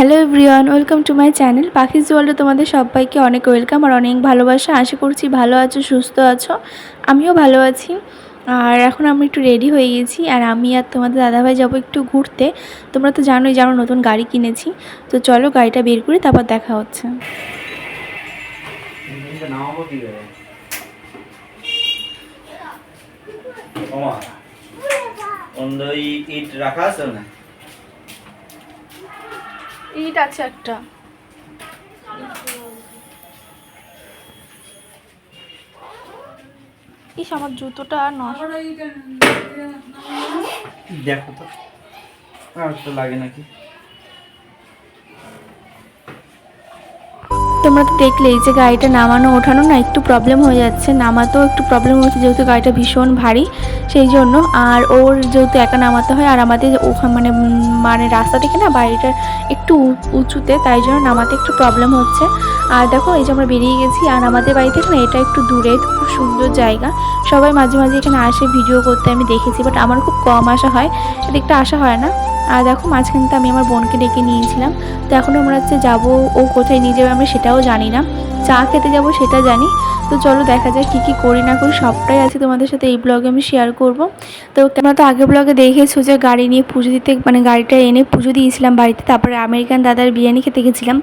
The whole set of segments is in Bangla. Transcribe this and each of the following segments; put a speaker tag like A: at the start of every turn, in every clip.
A: Hello everyone, welcome to my channel Pakhi's ওয়ার্ল্ডে তোমাদের সবাইকে অনেক ওয়েলকাম আর অনেক ভালোবাসা। আশা করছি ভালো আছো, সুস্থ আছো। আমিও ভালো আছি। আর এখন আমি একটু রেডি হয়ে গেছি আর আমি আর তোমাদের দাদাভাই যাব একটু ঘুরতে। তোমরা তো জানোই যে আমরা নতুন গাড়ি কিনেছি। তো চলো গাড়িটা বের করি, তারপর দেখা হচ্ছে।
B: ইট রাখা আছে না
A: ইট আছে একটা। ইস আমার জুতোটা নষ্ট।
B: দেখো তো। আর তো লাগে নাকি?
A: তোমরা তো দেখলেই যে গাড়িটা নামানো, ওঠানো না একটু প্রবলেম হয়ে যাচ্ছে। নামাতেও একটু প্রবলেম হচ্ছে, যেহেতু গাড়িটা ভীষণ ভারী, সেই জন্য। আর ওর যেহেতু একা নামাতে হয়, আর আমাদের ওখানে মানে মানে রাস্তা থেকে না বাড়িটা একটু উঁচুতে, তাই জন্য নামাতে একটু প্রবলেম হচ্ছে। আর দেখো, এই যে আমরা বেরিয়ে গেছি, আর আমাদের বাড়ি থেকে না এটা একটু দূরে, খুব সুন্দর জায়গা। সবাই মাঝে মাঝে এখানে আসে ভিডিও করতে, আমি দেখেছি বাট আমার খুব কম আসা হয়। এদিকটা আসা হয় না। আর দেখো মাঝখানতে আমি আমার বোনকে ডেকে নিয়েছিলাম। তো এখন আমরা হচ্ছে যাব, ও কোথায় নিয়ে যাবে আমরা সেটাও জানি না। চা খেতে যাব সেটা জানি। তো চলো দেখা যায় কী কী করি না করি, সবটাই আছে তোমাদের সাথে এই ব্লগে আমি শেয়ার করব। তো তোমরা তো আগে ব্লগে দেখেছ যে গাড়ি নিয়ে পুজো দিতে মানে গাড়িটা এনে পুজো দিয়েছিলাম বাড়িতে, তারপরে আমেরিকান দাদার বিরিয়ানি খেতে গেছিলাম।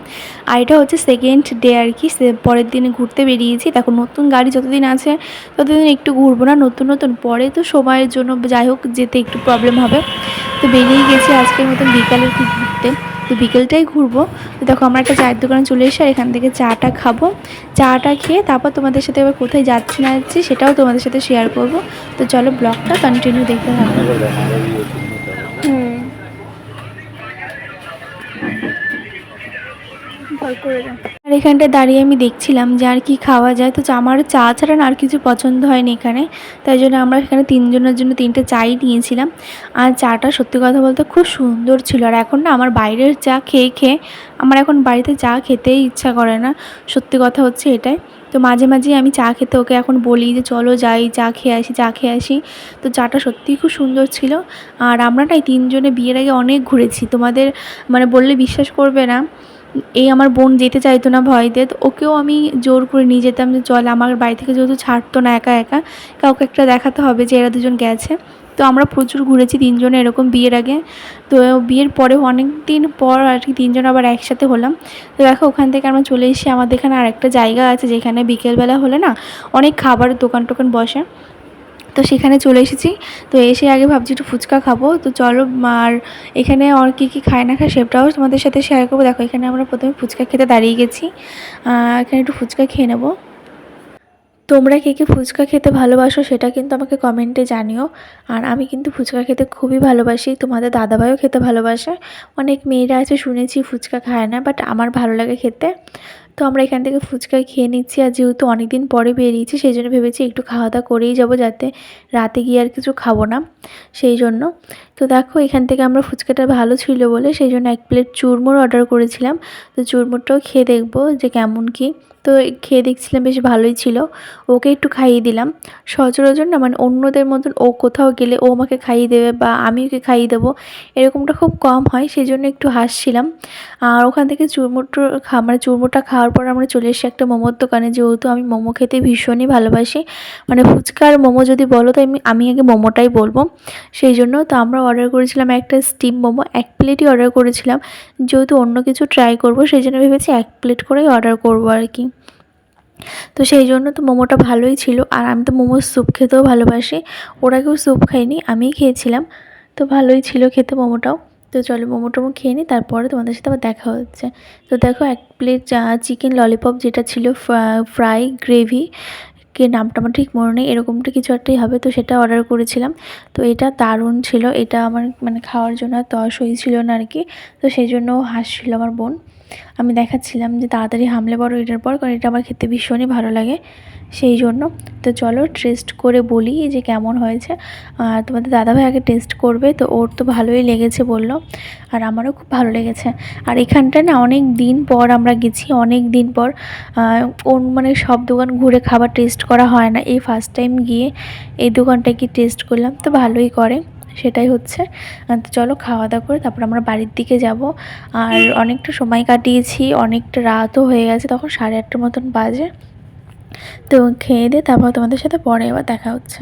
A: আর এটা হচ্ছে সেকেন্ড ডে আর কি পরের দিনে ঘুরতে বেরিয়েছি। দেখো নতুন গাড়ি যতদিন আছে, ততদিন একটু ঘুরবো না, নতুন নতুন। পরে তো সময়ের জন্য যাই হোক, যেতে একটু প্রবলেম হবে। তো বেরিয়ে গেছি আজকের মতন বিকালের কি ঘুরতে? তো বিকেলটাই ঘুরবো। তো দেখো আমরা একটা চায়ের দোকানে চলে এসে আর এখান থেকে চাটা খাব। চাটা খেয়ে তারপর তোমাদের সাথে এবার কোথায় যাচ্ছি না যাচ্ছি সেটাও তোমাদের সাথে শেয়ার করব। তো চলো ব্লগটা কন্টিনিউ দেখতে থাকব হুম। আর এখানটায় দাঁড়িয়ে আমি দেখছিলাম যে আর কি খাওয়া যায়। তো আমার চা ছাড়া আর কিছু পছন্দ হয়নি এখানে। তাই জন্য আমরা এখানে তিনজনের জন্য তিনটে চাই নিয়েছিলাম। আর চাটা সত্যি কথা বলতে খুব সুন্দর ছিল। আর এখন না আমার বাইরের চা খেয়ে খেয়ে আমার এখন বাড়িতে চা খেতেই ইচ্ছা করে না। সত্যি কথা হচ্ছে এটাই। তো মাঝে মাঝে আমি চা খেতে ওকে এখন বলি যে চলো যাই, চা খেয়ে আসি, চা খেয়ে আসি। তো চাটা সত্যিই খুব সুন্দর ছিল। আর আমরা না তিনজনে বিয়ের আগে অনেক ঘুরেছি। তোমাদের মানে বললে বিশ্বাস করবে না। এই আমার বোন যেতে চাইতো না ভয়তে, তো ওকেও আমি জোর করে নিয়ে যেতাম যে চল আমার বাড়ি থেকে যেহেতু ছাড়তো না একা একা, কাউকে একটা দেখাতে হবে যে এরা দুজন গেছে। তো আমরা প্রচুর ঘুরেছি তিনজনে এরকম বিয়ের আগে। তো বিয়ের পরেও অনেক দিন পর আর কি তিনজন আবার একসাথে হলাম। তো দেখো, ওখান থেকে আমরা চলে এসেছি। আমাদের এখানে আরেকটা জায়গা আছে যেখানে বিকেলবেলা হলে না অনেক খাবার দোকান টোকান বসে। তো সেখানে চলে এসেছি। তো এসে আগে ভাবছি একটু ফুচকা খাব। তো চলো আর এখানে আর কী কী খায় না খায় সেটাও তোমাদের সাথে শেয়ার করব। দেখো, এখানে আমরা প্রথমে ফুচকা খেতে দাঁড়িয়ে গেছি। এখানে একটু ফুচকা খেয়ে নেব। তোমরা কে কে ফুচকা খেতে ভালোবাসো সেটা কিন্তু আমাকে কমেন্টে জানিও। আর আমি কিন্তু ফুচকা খেতে খুবই ভালোবাসি। তোমাদের দাদাভাইও খেতে ভালোবাসে। অনেক মেয়েরা আছে, শুনেছি ফুচকা খায় না বাট আমার ভালো লাগে খেতে। তো আমরা এখান থেকে ফুচকা খেয়ে নিচ্ছি আর যেহেতু অনেক দিন পরে বেরিয়েছি, সেই জন্য ভেবেছি একটু খাওয়া দাওয়া করেই যাব যাতে রাতে গিয়ে আর কিছু খাব না। সেই জন্য। তো দেখো, এখান থেকে আমরা ফুচকাটা ভালো ছিল বলে সেই জন্য এক প্লেট চুরমুর অর্ডার করেছিলাম। তো চুরমুরটাও খেয়ে দেখব যে কেমন কী। তো খেয়ে দেখছিলাম বেশ ভালোই ছিল। ওকে একটু খাইয়ে দিলাম। সচরাচর না মানে অন্যদের মতন ও কোথাও গেলে ও আমাকে খাইয়ে দেবে বা আমি ওকে খাইয়ে দেবো। এরকমটা খুব কম হয় সেই জন্য একটু হাসছিলাম। আর ওখান থেকে চুরমুটো খা মানে চুরমুটা খাওয়ার পর আমরা চলে এসেছি একটা মোমোর দোকানে। যেহেতু আমি মোমো খেতে ভীষণই ভালোবাসি। মানে ফুচকা আর মোমো যদি বলো তো আমি আমি আগে মোমোটাই বলব। সেই জন্য তো আমরা অর্ডার করেছিলাম একটা স্টিম মোমো। এক প্লেটই অর্ডার করেছিলাম। যেহেতু অন্য কিছু ট্রাই করব সেই জন্য ভেবেছি এক প্লেট করেই অর্ডার করব আর কি। তো সেই জন্য তো মোমোটা ভালোই ছিল। আর আমি তো মোমোর স্যুপ খেতেও ভালোবাসি। ওরা কেউ স্যুপ খাইনি আমিই খেয়েছিলাম। তো ভালোই ছিল খেতে মোমোটাও। তো চলো মোমো টোমো খেয়ে নিই, তারপরে তোমাদের সাথে আবার দেখা হচ্ছে। তো দেখো এক প্লেট চিকেন ললিপপ যেটা ছিল ফ্রাই গ্রেভি, কে নামটা আমার ঠিক মনে নেই, এরকমটা কিছু একটাই হবে, তো সেটা অর্ডার করেছিলাম। তো এটা দারুণ ছিল, এটা আমার মানে খাওয়ার জন্য আর তস হয়েছিল না আর কি। তো সেই জন্য হাসছিল আমার বোন। আমি দেখাচ্ছিলাম যে তাড়াতাড়ি হামলে বড় এটার পর, কারণ এটা আমার খেতে ভীষণই ভালো লাগে। সেই জন্য তো চলো টেস্ট করে বলি যে কেমন হয়েছে। আর তোমাদের দাদাভাই আগে টেস্ট করবে, তো ওর তো ভালোই লেগেছে বলল। আর আমারও খুব ভালো লেগেছে। আর এখানটা না অনেক দিন পর আমরা গেছি, অনেক দিন পর ওর মানে সব দোকান ঘুরে খাবার টেস্ট করা হয় না। এই ফার্স্ট টাইম গিয়ে এই দোকানটায় কি টেস্ট করলাম, তো ভালোই করে। সেটাই হচ্ছে। চলো খাওয়া দাওয়া করে তারপর আমরা বাড়ির দিকে যাব। আর অনেকটা সময় কাটিয়েছি, অনেকটা রাতও হয়ে গেছে, তখন সাড়ে আটটার মতন বাজে। তো খেয়ে দিয়ে তারপর তোমাদের সাথে পরে আবার দেখা হচ্ছে।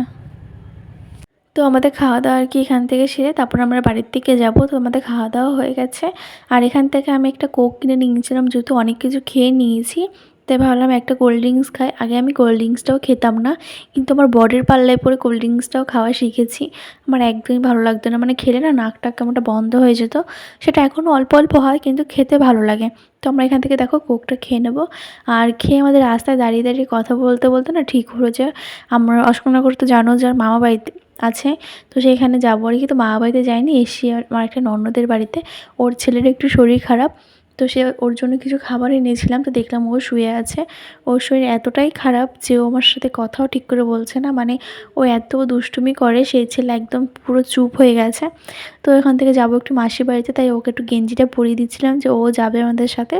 A: তো আমাদের খাওয়া দাওয়া আর কি এখান থেকে সেরে তারপর আমরা বাড়ির দিকে যাব। তো আমাদের খাওয়া দাওয়া হয়ে গেছে। আর এখান থেকে আমি একটা কোক কিনে নিয়েছিলাম, যেহেতু অনেক কিছু খেয়ে নিয়েছি। তাই ভাবলাম একটা কোল্ড ড্রিঙ্কস খাই। আগে আমি কোল্ড ড্রিঙ্কসটাও খেতাম না, কিন্তু আমার বডির পাল্লায় পরে কোল্ড ড্রিঙ্কসটাও খাওয়া শিখেছি। আমার একদমই ভালো লাগতো না মানে খেলে না নাকটা কেমনটা বন্ধ হয়ে যেত। সেটা এখনও অল্প অল্প হয়, কিন্তু খেতে ভালো লাগে। তো আমরা এখান থেকে দেখো কোকটা খেয়ে নেব। আর খেয়ে আমাদের রাস্তায় দাঁড়িয়ে দাঁড়িয়ে কথা বলতে বলতে না ঠিক হলো যে, আমরা অশোকনগর তো জানো যার মামা বাড়িতে আছে। তো সেইখানে যাব আর কি তো মামা বাড়িতে যায়নি এসি আর আমার একটা ননদের বাড়িতে। ওর ছেলের একটু শরীর খারাপ। তো সে ওর জন্য কিছু খাবার এনেছিলাম, তো দেখলাম ও শুয়ে আছে। ওর শরীর এতটাই খারাপ যে ও আমার সাথে কথাও ঠিক করে বলছে না মানে ও এত দুষ্টুমি করে সেই ছেলে একদম পুরো চুপ হয়ে গেছে। তো এখান থেকে যাব একটু মাসির বাড়িতে, তাই ওকে একটু গেঞ্জিটা পরিয়ে দিচ্ছিলাম যে ও যাবে আমাদের সাথে।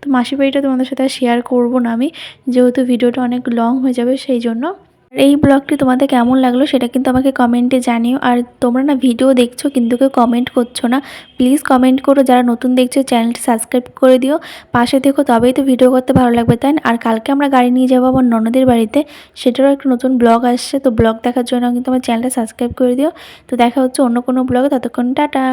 A: তো মাসির বাড়িটা তোমাদের সাথে শেয়ার করব না আমি, যেহেতু ভিডিওটা অনেক লং হয়ে যাবে, সেই জন্য এই ব্লগটি তোমাদের কেমন লাগল সেটা কিন্তু আমাকে কমেন্টে জানিও। আর তোমরা না ভিডিও দেখছ কিন্তু কেউ কমেন্ট করছ না। প্লিজ কমেন্ট করো, যারা নতুন দেখছ চ্যানেলটি সাবস্ক্রাইব করে দিও। পাশে দেখো তবেই তো ভিডিও করতে ভালো লাগবে, তাই আর কালকে আমরা গাড়ি নিয়ে যাব আমার ননদের বাড়িতে। সেটারও একটা নতুন ব্লগ আসছে, তো ব্লগ দেখার জন্য কিন্তু আমার চ্যানেলটা সাবস্ক্রাইব করে দিও। তো দেখা হচ্ছে অন্য কোনো ব্লগে, ততক্ষণ টাটা।